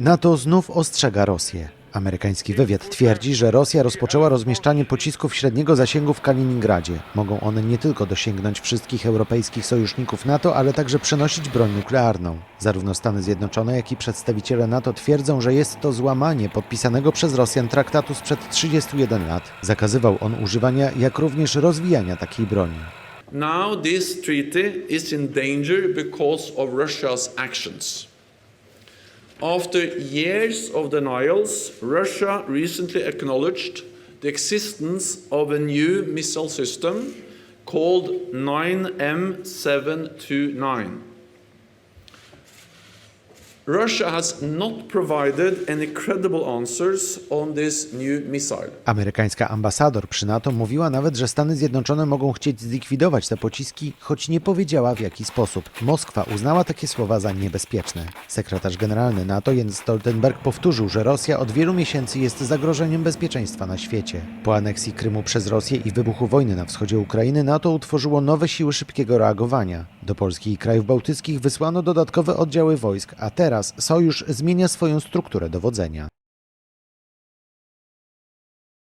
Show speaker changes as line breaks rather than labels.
NATO znów ostrzega Rosję. Amerykański wywiad twierdzi, że Rosja rozpoczęła rozmieszczanie pocisków średniego zasięgu w Kaliningradzie. Mogą one nie tylko dosięgnąć wszystkich europejskich sojuszników NATO, ale także przenosić broń nuklearną. Zarówno Stany Zjednoczone, jak i przedstawiciele NATO twierdzą, że jest to złamanie podpisanego przez Rosjan traktatu sprzed 31 lat. Zakazywał on używania, jak również rozwijania takiej broni.
Now, this treaty is in danger because of Russia's actions. After years of denials, Russia recently acknowledged the existence of a new missile system called 9M729.
Amerykańska ambasador przy NATO mówiła nawet, że Stany Zjednoczone mogą chcieć zlikwidować te pociski, choć nie powiedziała w jaki sposób. Moskwa uznała takie słowa za niebezpieczne. Sekretarz generalny NATO Jens Stoltenberg powtórzył, że Rosja od wielu miesięcy jest zagrożeniem bezpieczeństwa na świecie. Po aneksji Krymu przez Rosję i wybuchu wojny na wschodzie Ukrainy NATO utworzyło nowe siły szybkiego reagowania. Do Polski i krajów bałtyckich wysłano dodatkowe oddziały wojsk, a teraz sojusz zmienia swoją strukturę dowodzenia.